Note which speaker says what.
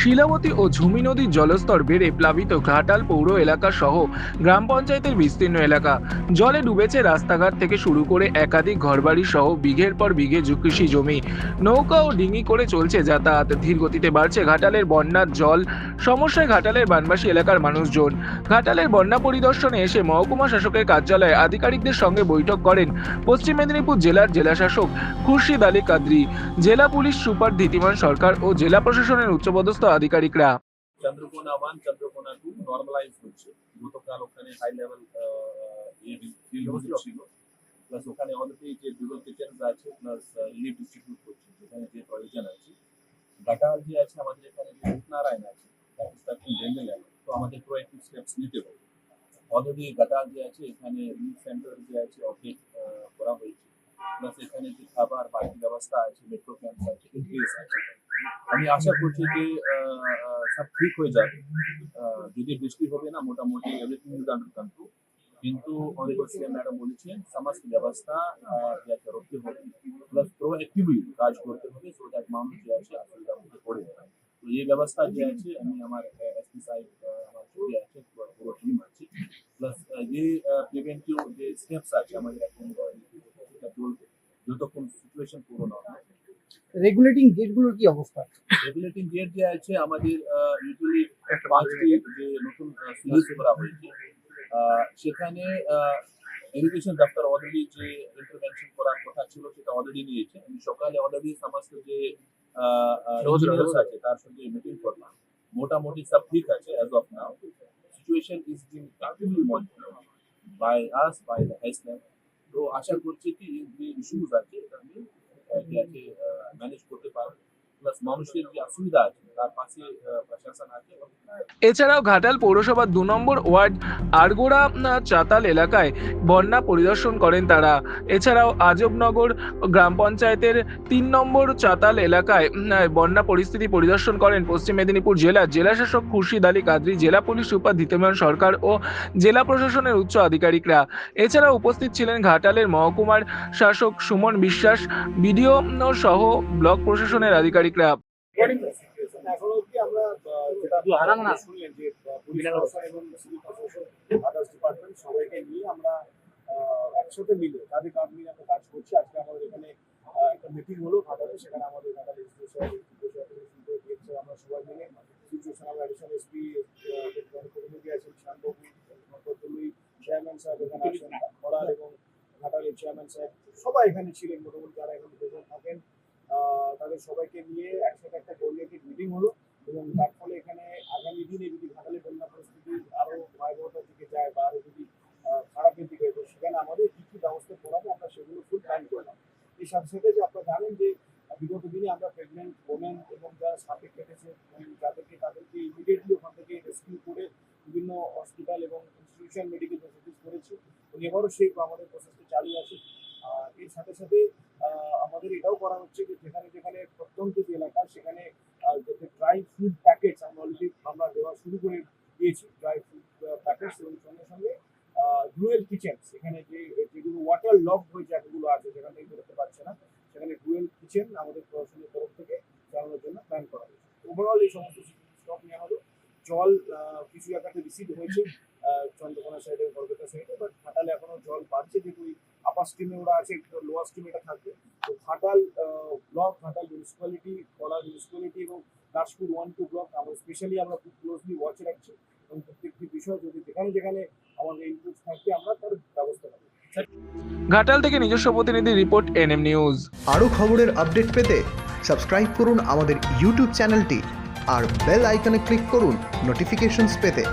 Speaker 1: শিলাবতী ও ঝুমি নদীর জলস্তর বেড়ে প্লাবিত ঘাটাল পৌর এলাকা সহ গ্রাম পঞ্চায়েতের বিস্তীর্ণ এলাকা। জলে ডুবেছে রাস্তাঘাট থেকে শুরু করে একাধিক ঘরবাড়ি সহ বিঘের পর বিঘে কৃষি জমি। নৌকা ও ডিঙি করে চলছে যাতায়াত। ধীর গতিতে বাড়ছে ঘাটালের বন্যার জল। সমস্যায় ঘাটালের বানবাসী এলাকার মানুষজন। ঘাটালের বন্যা পরিদর্শনে এসে মহকুমা শাসকের কার্যালয়ে আধিকারিকদের সঙ্গে বৈঠক করেন পশ্চিম মেদিনীপুর জেলার জেলাশাসক খুরশিদ আলী কাদরি। জেলা পুলিশ সুপার ধীতিমান সরকার ও জেলা প্রশাসনের উচ্চপদস্থ আধিকারিকরা?
Speaker 2: Chandrakona one Chandrakona two normalise হচ্ছে। গতকাল ওখানে হাই লেভেল ছিল। প্লাস ওখানে অলরেডি যে দুটো কিচেন আছে প্লাস রিলিফ ডিস্ট্রিবিউট করছে যেখানে যে প্রয়োজন আছে। যে আছে আমাদের এখানে যে রূপনারায়ণ আছে কনস্ট্রাকশন গেল তো আমাদের প্রোয়েক্টিভ স্টেপস নিতে হবে। অলরেডি যে আছে এখানে রিলিফ সেন্টার যে আছে অপডেট করা হয়েছে। প্লাস এখানে যে খাবার বাকি ব্যবস্থা আছে মেট্রো ক্যাম্প আছে ইনক্রিজ আছে। আমি আশা করছি যে সব ঠিক হয়ে যাবে। যদি বৃষ্টি হবে না মোটামুটি এভরিথিং ইজ আন্ডার কন্ট্রোল কিন্তু অনেক সিএম ম্যাডাম বলেছেন সমস্ত ব্যবস্থা আহ, যে আছে রক্ষতে হবে। প্লাস প্রোঅ্যাক্টিভলি কাজ করতে হবে সো দ্যাট মানুষ যে আছে অসুবিধার মধ্যে পড়ে তো এই ব্যবস্থা যে আছে আমি আমার এসপি সাহেব আমার যে আছে পুরো- টিম আছে। প্লাস যে প্রিভেন্টিভ যে স্টেপস আছে আমাদের এখন যতক্ষণ সিচুয়েশন পুরো না হয়
Speaker 3: রেগুলেটিং গেটগুলোর কি অবস্থা?
Speaker 2: রেগুলেটিং গেট যে আছে আমাদের ইউজুয়ালি পাঁচটি যে নতুন সিরিজ করা হয়েছে আহ, সেখানে এডুকেশন দপ্তর অলরেডি যে ইন্টারভেনশন করার কথা ছিল সেটা অলরেডি নিয়েছে। আমি সকালে অলরেডি সমস্ত যে engineers আছে তার সঙ্গে মিটিং করলাম। মোটামুটি সব ঠিক আছে as of now situation is being continue monitor by us by the highland তো আশা করছি কি যে ইস্যুজ আছে এটা আমি আহ, যে আছে ম্যানেজ করতে পারবে। প্লাস মানুষের যে অসুবিধা আছে
Speaker 1: এছাড়াও ঘাটাল পৌরসভার দু নম্বর ওয়ার্ড আরগোড়া চাতাল এলাকায় বন্যা পরিদর্শন করেন তারা। এছাড়াও আজবনগর গ্রাম পঞ্চায়েতের তিন নম্বর চাতাল এলাকায় বন্যা পরিস্থিতি পরিদর্শন করেন পশ্চিম মেদিনীপুর জেলার জেলাশাসক খুরশিদ আলী কাদরি জেলা পুলিশ সুপার ধীতমান সরকার ও জেলা প্রশাসনের উচ্চ আধিকারিকরা। এছাড়াও উপস্থিত ছিলেন ঘাটালের মহকুমার শাসক সুমন বিশ্বাস বিডিও সহ ব্লক প্রশাসনের আধিকারিকরা।
Speaker 3: এখন অবধি আমরা যেটা শুনলেন যে পুলিশ প্রশাসন এবং সিভিল প্রশাসন আদার্স ডিপার্টমেন্ট সবাইকে নিয়ে আমরা একসাথে মিলে তাদের কাজ মিলে আমরা কাজ করছি। আজকে আমাদের এখানে একটা মিটিং হলো ঘাটালে সেখানে আমাদের ঘাটাল আমরা সবাই মিলে সিচুয়েশন আমরা এসপি আছেন শ্যামবাবু চেয়ারম্যান সাহেব এখানে আছেন এবং ঘাটালের চেয়ারম্যান সাহেব সবাই এখানে ছিলেন। মোটামুটি যারা এখানে থাকেন তাদের সবাইকে নিয়ে একসাথে একটা কোঅর্ডিনেটেড মিটিং হলো এবং তার ফলে এখানে আগামী দিনে যদি ঘাটালে বন্যা পরিস্থিতি আরও ভয়াবহতার দিকে যায় বা আরও যদি খারাপের দিকে তো সেখানে আমাদের কি কি ব্যবস্থা করাবো আমরা সেগুলো ফুল প্ল্যান করলাম এই সাথে সাথে যে আপনারা জানেন যে বিগত দিনে আমরা প্রেগনেন্ট ওমেন এবং যারা সাপে কেটেছে যাদেরকে তাদেরকে ইমিডিয়েটলি ওখান থেকে রেস্কিউ করে বিভিন্ন হসপিটাল এবং ইনস্টিটিউশন মেডিকেল ফেসিলিটিস করেছি এবং এবারও সেই আমাদের প্রসেসটা চালু আছে আর এর সাথে সাথে আমাদের এটাও করা হচ্ছে যে যেখানে যেখানে প্রত্যন্ত যে এলাকা, সেখানে যাতে ড্রাই ফুড প্যাকেটস আমরা অলরেডি আমরা দেওয়া শুরু করে দিয়েছি। ড্রাই ফুড প্যাকেটস এবং সঙ্গে সঙ্গে ডুয়েল কিচেন সেখানে যে, যেগুলো ওয়াটার লক হয়ে জায়গাগুলো আছে, যেখান থেকে বেরোতে পারছে না, সেখানে ডুয়েল কিচেন আমাদের প্রশাসনের তরফ থেকে চালানোর জন্য প্ল্যান করা হয়েছে। ওভারঅল এই সমস্ত স্টক নেওয়া হলো। জল কিছু জায়গাতে রিসিভ হয়েছে চন্দ্রকোনা সাইডে কলকাতা সাইডে বাট ঘাটালে এখনও জল বাড়ছে, যেহেতু আপার স্ট্রিমে ওরা আছে লোয়ার স্ট্রিমে এটা থাকবে। তো ঘাটাল ব্লক ঘাটাল মিউনিসিপ্যালিটি কলা মিউনিসিপ্যালিটি এবং দাসপুর ওয়ান টু ব্লক আমরা স্পেশালি আমরা খুব ক্লোজলি ওয়াচ রাখছি এবং প্রত্যেকটি বিষয় যদি যেখানে যেখানে আমাদের ইনপুট থাকবে আমরা তার ব্যবস্থা নেব
Speaker 1: ঘাটাল থেকে নিজস্ব প্রতিনিধি রিপোর্ট এনএম নিউজ
Speaker 4: আরও খবরের আপডেট পেতে সাবস্ক্রাইব করুন আমাদের ইউটিউব চ্যানেলটি আর বেল আইকনে ক্লিক করুন নোটিফিকেশনস পেতে।